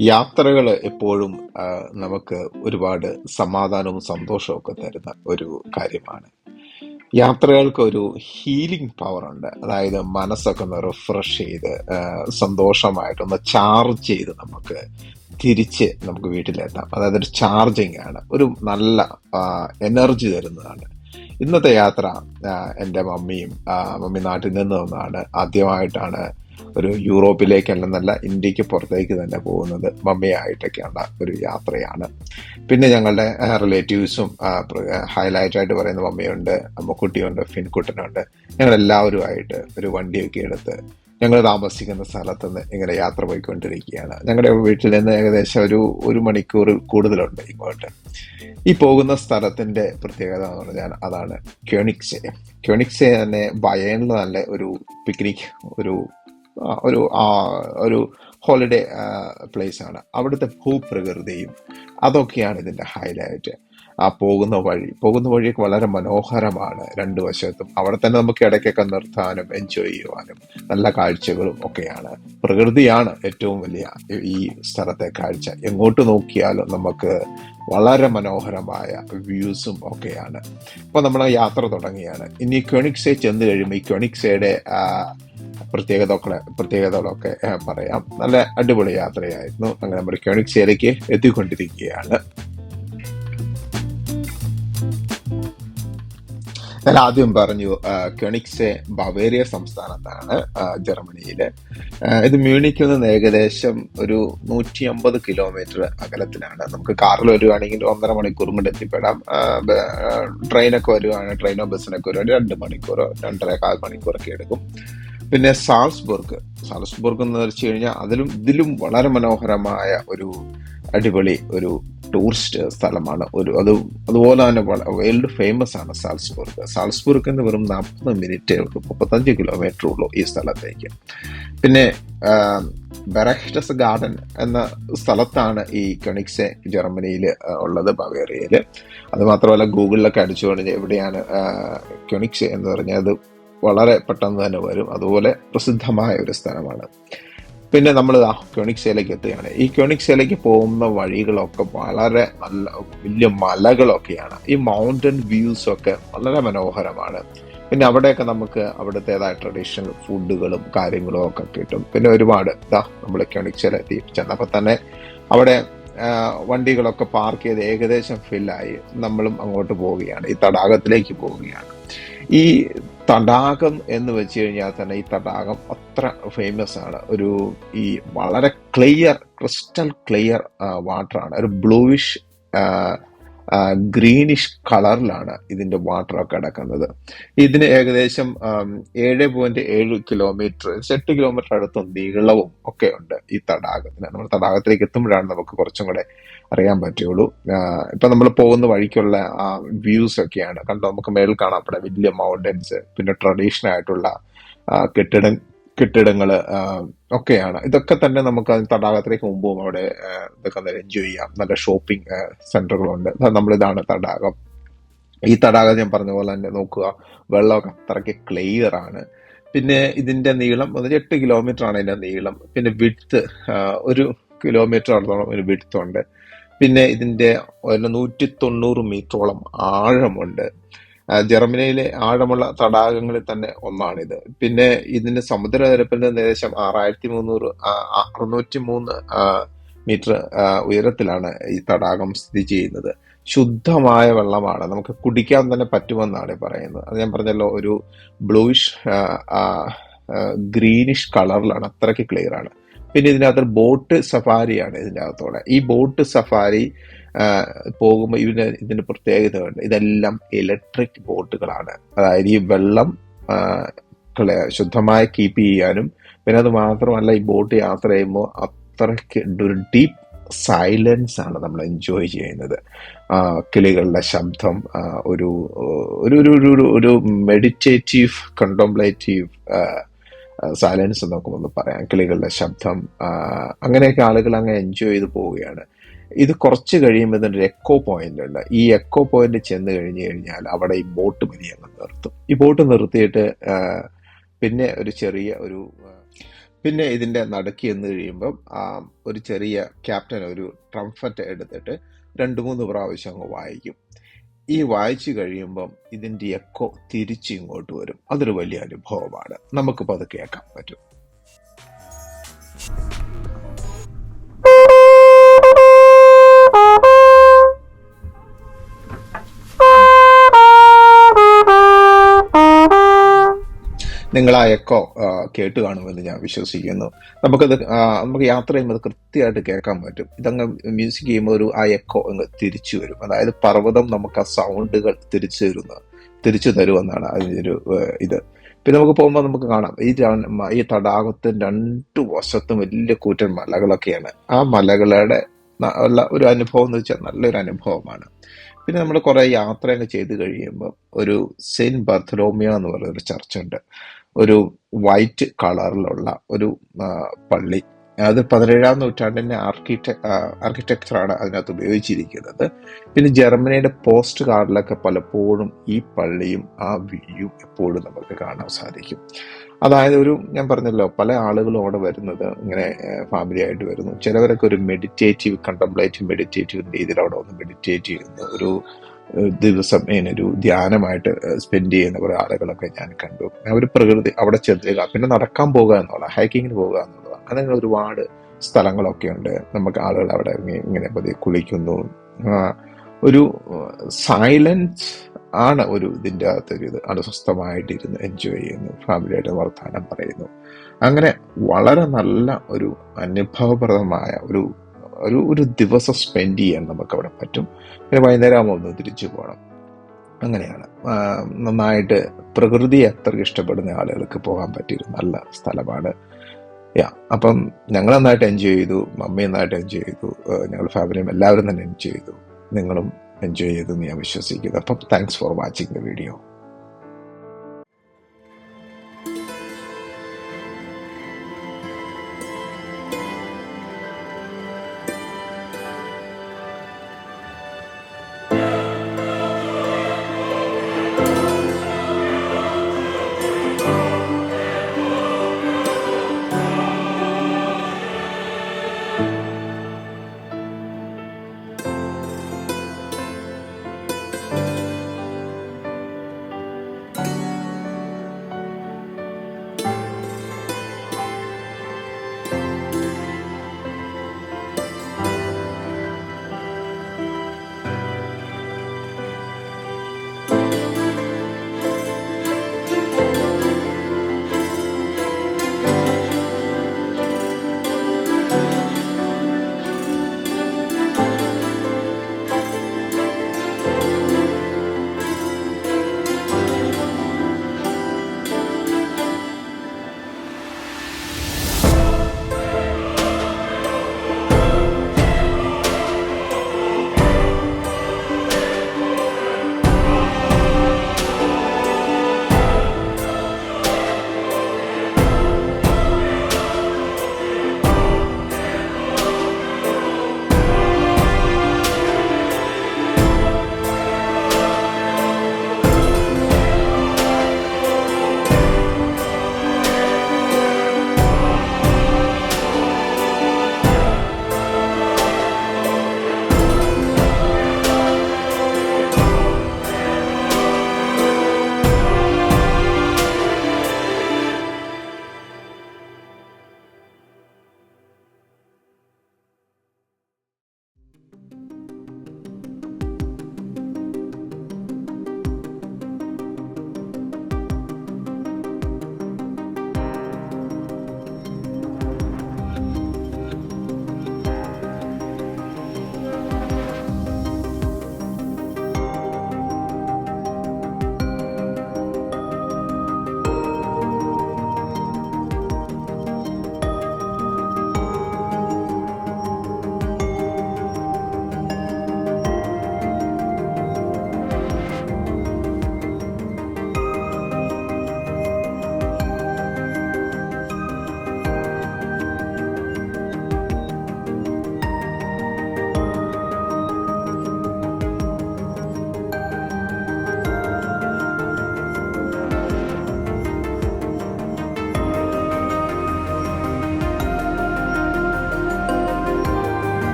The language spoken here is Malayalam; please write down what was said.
യാത്രകൾ എപ്പോഴും നമുക്ക് ഒരുപാട് സമാധാനവും സന്തോഷവും ഒക്കെ തരുന്ന ഒരു കാര്യമാണ്. യാത്രകൾക്ക് ഒരു ഹീലിംഗ് പവർ ഉണ്ട്. അതായത് മനസ്സൊക്കെ ഒന്ന് റിഫ്രഷ് ചെയ്ത് സന്തോഷമായിട്ട് സന്തോഷമായിട്ടൊന്ന് ചാർജ് ചെയ്ത് നമുക്ക് തിരിച്ച് നമുക്ക് വീട്ടിലെത്താം. അതായത് ഒരു ചാർജിങ് ആണ്. ഒരു നല്ല എനർജി തരുന്നതാണ്. ഇന്നത്തെ യാത്ര എന്റെ മമ്മിയും മമ്മി നാട്ടിൽ നിന്ന് വന്നതാണ്. ആദ്യമായിട്ടാണ് ഒരു യൂറോപ്പിലേക്കല്ലെന്നല്ല ഇന്ത്യയ്ക്ക് പുറത്തേക്ക് തന്നെ പോകുന്നത് മമ്മിയായിട്ടൊക്കെയുള്ള ഒരു യാത്രയാണ്. പിന്നെ ഞങ്ങളുടെ റിലേറ്റീവ്സും ഹൈലൈറ്റ് ആയിട്ട് പറയുന്ന മമ്മിയുണ്ട് അമ്മക്കുട്ടിയുണ്ട് ഫിൻകുട്ടനുണ്ട്. ഞങ്ങൾ എല്ലാവരുമായിട്ട് ഒരു വണ്ടിയൊക്കെ എടുത്ത് ഞങ്ങൾ താമസിക്കുന്ന സ്ഥലത്ത് നിന്ന് ഇങ്ങനെ യാത്ര പോയിക്കൊണ്ടിരിക്കുകയാണ്. ഞങ്ങളുടെ വീട്ടിൽ നിന്ന് ഏകദേശം ഒരു ഒരു മണിക്കൂർ കൂടുതലുണ്ട് ഇങ്ങോട്ട്. ഈ പോകുന്ന സ്ഥലത്തിന്റെ പ്രത്യേകത എന്ന് പറഞ്ഞാൽ അതാണ് ക്യോണിക്സെ ക്യോണിക്സെ തന്നെ ബയേണിൽ നല്ല ഒരു പിക്നിക് ഒരു ഒരു ഒരു ഹോളിഡേ പ്ലേസ് ആണ്. അവിടുത്തെ ഭൂപ്രകൃതിയും അതൊക്കെയാണ് ഇതിന്റെ ഹൈലൈറ്റ് ആ പോകുന്ന വഴി പോകുന്ന വഴിയൊക്കെ വളരെ മനോഹരമാണ് രണ്ടു വശത്തും. അവിടെ തന്നെ നമുക്ക് ഇടയ്ക്കൊക്കെ നിർത്താനും എൻജോയ് ചെയ്യുവാനും നല്ല കാഴ്ചകളും ഒക്കെയാണ്. പ്രകൃതിയാണ് ഏറ്റവും വലിയ ഈ സ്ഥലത്തെ കാഴ്ച. എങ്ങോട്ട് നോക്കിയാലും നമുക്ക് വളരെ മനോഹരമായ വ്യൂസും ഒക്കെയാണ്. അപ്പൊ നമ്മൾ യാത്ര തുടങ്ങിയാണ്. ഇനി ക്യോണിക്സെ ചെന്ന് കഴിയുമ്പോൾ ഈ ക്യോണിക്സയുടെ പ്രത്യേകതകളെ പ്രത്യേകതകളൊക്കെ പറയാം. നല്ല അടിപൊളി യാത്രയായിരുന്നു. അങ്ങനെ നമ്മൾ ചേരയ്ക്ക് എത്തിക്കൊണ്ടിരിക്കുകയാണ്. ഞാൻ ആദ്യം പറഞ്ഞു ക്യോണിക്സെ ബവേറിയ സംസ്ഥാനത്താണ് ജർമ്മനിയിലെ. ഇത് മ്യൂണിക്കിൽ നിന്ന് ഏകദേശം ഒരു നൂറ്റി അമ്പത് കിലോമീറ്റർ അകലത്തിലാണ്. നമുക്ക് കാറിൽ വരുവാണെങ്കിൽ ഒന്നര മണിക്കൂറും കൊണ്ട് എത്തിപ്പെടാം. ട്രെയിനൊക്കെ വരുവാണെങ്കിൽ ട്രെയിനോ ബസ്സിനൊക്കെ വരുവാണെങ്കിൽ രണ്ട് മണിക്കൂറോ രണ്ടര കാൽ മണിക്കൂറൊക്കെ എടുക്കും. പിന്നെ സാൾസ്ബർഗ്. സാൾസ്ബർഗ് എന്ന് വെച്ച് കഴിഞ്ഞാൽ അതിലും ഇതിലും വളരെ മനോഹരമായ ഒരു അടിപൊളി ഒരു ടൂറിസ്റ്റ് സ്ഥലമാണ്. ഒരു അത് അതുപോലെ തന്നെ വേൾഡ് ഫേമസ് ആണ് സാൽസ്ബർഗ് സാൽസ്ബർഗ് എന്ന് വെറും നാൽപ്പത് മിനിറ്റ് മുപ്പത്തഞ്ച് കിലോമീറ്റർ ഉള്ളൂ ഈ സ്ഥലത്തേക്ക്. പിന്നെ ബെറക്ടസ് ഗാർഡൻ എന്ന സ്ഥലത്താണ് ഈ കണിക്സെ ജർമ്മനിയിൽ ഉള്ളത് ബവേറിയയിൽ അത് മാത്രമല്ല ഗൂഗിളിലൊക്കെ അടിച്ചു കഴിഞ്ഞാൽ എവിടെയാണ് കെണിക്സ് എന്ന് പറഞ്ഞാൽ അത് വളരെ പെട്ടെന്ന് തന്നെ വരും. അതുപോലെ പ്രസിദ്ധമായ ഒരു സ്ഥലമാണ്. പിന്നെ നമ്മൾ ആ ക്യോണിക്സയിലേക്ക് എത്തുകയാണ്. ഈ ക്യോണിക്സയിലേക്ക് പോകുന്ന വഴികളൊക്കെ വളരെ നല്ല വലിയ മലകളൊക്കെയാണ്. ഈ മൗണ്ടൻ വ്യൂസ് ഒക്കെ വളരെ മനോഹരമാണ്. പിന്നെ അവിടെയൊക്കെ നമുക്ക് അവിടുത്തേതായ ട്രഡീഷണൽ ഫുഡുകളും കാര്യങ്ങളും ഒക്കെ കിട്ടും. പിന്നെ ഒരുപാട് ഇതാ നമ്മൾ ക്യോണിക്സയിലെത്തി ചെന്നപ്പോൾ തന്നെ അവിടെ വണ്ടികളൊക്കെ പാർക്ക് ചെയ്ത് ഏകദേശം ഫില്ലായി നമ്മളും അങ്ങോട്ട് പോവുകയാണ്. ഈ തടാകത്തിലേക്ക് പോവുകയാണ്. ഈ തടാകം എന്ന് വെച്ച് കഴിഞ്ഞാൽ തന്നെ ഈ തടാകം അത്ര ഫേമസ് ആണ്. ഒരു ഈ വളരെ ക്ലിയർ ക്രിസ്റ്റൽ ക്ലിയർ വാട്ടറാണ് ഒരു ബ്ലൂയിഷ് ഗ്രീനിഷ് കളറിലാണ് ഇതിന്റെ വാട്ടർ ഒക്കെ കിടക്കുന്നത് ഇതിന് ഏകദേശം ഏഴ് പോയിന്റ് ഏഴ് കിലോമീറ്റർ എട്ട് കിലോമീറ്റർ അടുത്ത് നീളവും ഒക്കെ ഉണ്ട് ഈ തടാകത്തിന്. നമ്മൾ തടാകത്തിലേക്ക് എത്തുമ്പോഴാണ് നമുക്ക് കുറച്ചും കൂടെ അറിയാൻ പറ്റുള്ളൂ ഇപ്പൊ നമ്മൾ പോകുന്ന വഴിക്കുള്ള ആ വ്യൂസ് ഒക്കെയാണ്. കണ്ടോ നമുക്ക് മേളിൽ കാണാൻ വലിയ മൗണ്ടൻസ് പിന്നെ ട്രഡീഷണൽ ആയിട്ടുള്ള കെട്ടിട കെട്ടിടങ്ങൾ ആ, ഒക്കെയാണ്. ഇതൊക്കെ തന്നെ നമുക്ക് തടാകത്തിലേക്ക് മുമ്പും അവിടെ ഇതൊക്കെ എൻജോയ് ചെയ്യാം. നല്ല ഷോപ്പിംഗ് സെന്ററുകളുണ്ട്. നമ്മളിതാണ് തടാകം. ഈ തടാകം ഞാൻ പറഞ്ഞ പോലെ തന്നെ നോക്കുക വെള്ളമൊക്കെ അത്രയ്ക്ക് ക്ലിയർ ആണ്. പിന്നെ ഇതിന്റെ നീളം എട്ട് കിലോമീറ്റർ ആണ് ഇതിന്റെ നീളം. പിന്നെ വിഡ്ത്ത് ഒരു കിലോമീറ്റർ അടുത്തോളം ഒരു വിഡ്ത്ത് ഉണ്ട്. പിന്നെ ഇതിന്റെ നൂറ്റി തൊണ്ണൂറ് മീറ്ററോളം ആഴമുണ്ട്. ജർമ്മനിയിലെ ആഴമുള്ള തടാകങ്ങളിൽ തന്നെ ഒന്നാണിത്. പിന്നെ ഇതിന്റെ സമുദ്രനിരപ്പിൽ നിന്ന് ഏകദേശം ആറായിരത്തി മുന്നൂറ് അറുന്നൂറ്റി മൂന്ന് മീറ്റർ ഉയരത്തിലാണ് ഈ തടാകം സ്ഥിതി ചെയ്യുന്നത്. ശുദ്ധമായ വെള്ളമാണ്. നമുക്ക് കുടിക്കാൻ തന്നെ പറ്റുമെന്നാണ് പറയുന്നത്. അത് ഞാൻ പറഞ്ഞല്ലോ ഒരു ബ്ലൂയിഷ് ഗ്രീനിഷ് കളറിലാണ് അത്രയ്ക്ക് ക്ലിയർ ആണ്. പിന്നെ ഇതിനകത്ത് ബോട്ട് സഫാരിയാണ് ഇതിന്റെ അകത്തോടെ ഈ ബോട്ട് സഫാരി പോകുമ്പോൾ ഇതിന് ഇതിന്റെ പ്രത്യേകതയുണ്ട്. ഇതെല്ലാം ഇലക്ട്രിക് ബോട്ടുകളാണ് അതായത് ഈ വെള്ളം ശുദ്ധമായി കീപ്പ് ചെയ്യാനും പിന്നെ അത് മാത്രമല്ല ഈ ബോട്ട് യാത്ര ചെയ്യുമ്പോൾ അത്രയ്ക്ക് ഒരു ഡീപ്പ് സൈലൻസ് ആണ് നമ്മൾ എൻജോയ് ചെയ്യുന്നത്. കിളികളുടെ ശബ്ദം ഒരു ഒരു ഒരു ഒരു മെഡിറ്റേറ്റീവ് കണ്ടംപ്ലേറ്റീവ് സൈലൻസ് എന്നൊക്കെ ഒന്ന് പറയാം. കിളികളുടെ ശബ്ദം അങ്ങനെയൊക്കെ ആളുകൾ അങ്ങ് എൻജോയ് ചെയ്ത് പോവുകയാണ്. ഇത് കുറച്ച് കഴിയുമ്പോൾ തന്നെ ഒരു എക്കോ പോയിന്റ് ഉണ്ട്. ഈ എക്കോ പോയിന്റ് ചെന്ന് കഴിഞ്ഞു കഴിഞ്ഞാൽ അവിടെ ഈ ബോട്ട് വലിയ നിർത്തും. ഈ ബോട്ട് നിർത്തിയിട്ട് പിന്നെ ഒരു ചെറിയ ഒരു പിന്നെ ഇതിന്റെ നടുക്കി എന്ന് കഴിയുമ്പം ഒരു ചെറിയ ക്യാപ്റ്റൻ ഒരു ട്രംഫറ്റ് എടുത്തിട്ട് രണ്ട് മൂന്ന് പ്രാവശ്യം അങ്ങ് വായിക്കും. ഈ വായിച്ചു കഴിയുമ്പം ഇതിന്റെ എക്കോ തിരിച്ചു ഇങ്ങോട്ട് വരും. അതൊരു വലിയ അനുഭവമാണ്. നമുക്കിപ്പോൾ അത് കേൾക്കാൻ പറ്റും. നിങ്ങൾ ആ എക്കോ കേട്ട് കാണുമെന്ന് ഞാൻ വിശ്വസിക്കുന്നു. നമുക്കത് നമുക്ക് യാത്ര ചെയ്യുമ്പോൾ അത് കൃത്യമായിട്ട് കേൾക്കാൻ പറ്റും. ഇതങ്ങ് മ്യൂസിക് ചെയ്യുമ്പോൾ ഒരു ആ എക്കോ അങ്ങ് തിരിച്ചു വരും. അതായത് പർവതം നമുക്ക് ആ സൗണ്ടുകൾ തിരിച്ചു തരുന്ന തിരിച്ചു തരുമെന്നാണ് അതിന്റെ ഒരു ഇത്. പിന്നെ നമുക്ക് പോകുമ്പോൾ നമുക്ക് കാണാം. ഈ ഈ തടാകത്തിന് രണ്ടു വശത്തും വലിയ കൂറ്റൻ മലകളൊക്കെയാണ്. ആ മലകളുടെ ഉള്ള ഒരു അനുഭവം എന്ന് വെച്ചാൽ നല്ലൊരു അനുഭവമാണ്. പിന്നെ നമ്മൾ കുറെ യാത്രയൊക്കെ ചെയ്ത് കഴിയുമ്പോൾ ഒരു സെയിന്റ് ബർത്തലോമിയോ എന്ന് പറയുന്ന ഒരു ചർച്ച് ഉണ്ട് ഒരു വൈറ്റ് കളറിലുള്ള ഒരു പള്ളി. അത് പതിനേഴാം നൂറ്റാണ്ടിന്റെ ആർക്കിടെ ആർക്കിടെക്ചറാണ് അതിനകത്ത് ഉപയോഗിച്ചിരിക്കുന്നത്. പിന്നെ ജർമ്മനിയുടെ പോസ്റ്റ് കാർഡിലൊക്കെ പലപ്പോഴും ഈ പള്ളിയും ആ വ്യൂയും എപ്പോഴും നമുക്ക് കാണാൻ സാധിക്കും. അതായത് ഒരു ഞാൻ പറഞ്ഞല്ലോ പല ആളുകളും അവിടെ വരുന്നത് ഇങ്ങനെ ഫാമിലി ആയിട്ട് വരുന്നു. ചിലവരൊക്കെ ഒരു മെഡിറ്റേറ്റീവ് കണ്ടംപ്ലേറ്റീവ് മെഡിറ്റേറ്റീവ് രീതിയിൽ അവിടെ വന്ന് മെഡിറ്റേറ്റ് ചെയ്യുന്നു. ഒരു ദിവസം ഇങ്ങനൊരു ധ്യാനമായിട്ട് സ്പെൻഡ് ചെയ്യുന്ന കുറെ ആളുകളൊക്കെ ഞാൻ കണ്ടു. അവർ പ്രകൃതി അവിടെ ചെല്ലുക പിന്നെ നടക്കാൻ പോകുക എന്നുള്ള ഹൈക്കിങ്ങിന് പോകുക എന്നുള്ളതാണ്. അങ്ങനെ ഒരുപാട് സ്ഥലങ്ങളൊക്കെ ഉണ്ട്. നമുക്ക് ആളുകൾ അവിടെ ഇങ്ങനെ പതി കുളിക്കുന്നു. ഒരു സൈലൻസ് ആണ് ഒരു ഇതിന്റെ അകത്തൊരു ഇത്. ആണ് എൻജോയ് ചെയ്യുന്നു. ഫാമിലിയായിട്ട് വർത്തമാനം പറയുന്നു. അങ്ങനെ വളരെ നല്ല ഒരു അനുഭവപ്രദമായ ഒരു ഒരു ഒരു ദിവസം സ്പെൻഡ് ചെയ്യാൻ നമുക്ക് അവിടെ പറ്റും. പിന്നെ വൈകുന്നേരം ആകുമ്പോൾ തിരിച്ചു പോകണം അങ്ങനെയാണ്. നന്നായിട്ട് പ്രകൃതിയെ അത്ര ഇഷ്ടപ്പെടുന്ന ആളുകൾക്ക് പോകാൻ പറ്റിയൊരു നല്ല സ്ഥലമാണ്. യാ അപ്പം ഞങ്ങൾ നന്നായിട്ട് എൻജോയ് ചെയ്തു. മമ്മി നന്നായിട്ട് എൻജോയ് ചെയ്തു. ഞങ്ങൾ ഫാമിലിയും എല്ലാവരും തന്നെ എൻജോയ് ചെയ്തു. നിങ്ങളും എൻജോയ് ചെയ്തു എന്ന് ഞാൻ വിശ്വസിക്കുന്നു. അപ്പം thanks for watching the video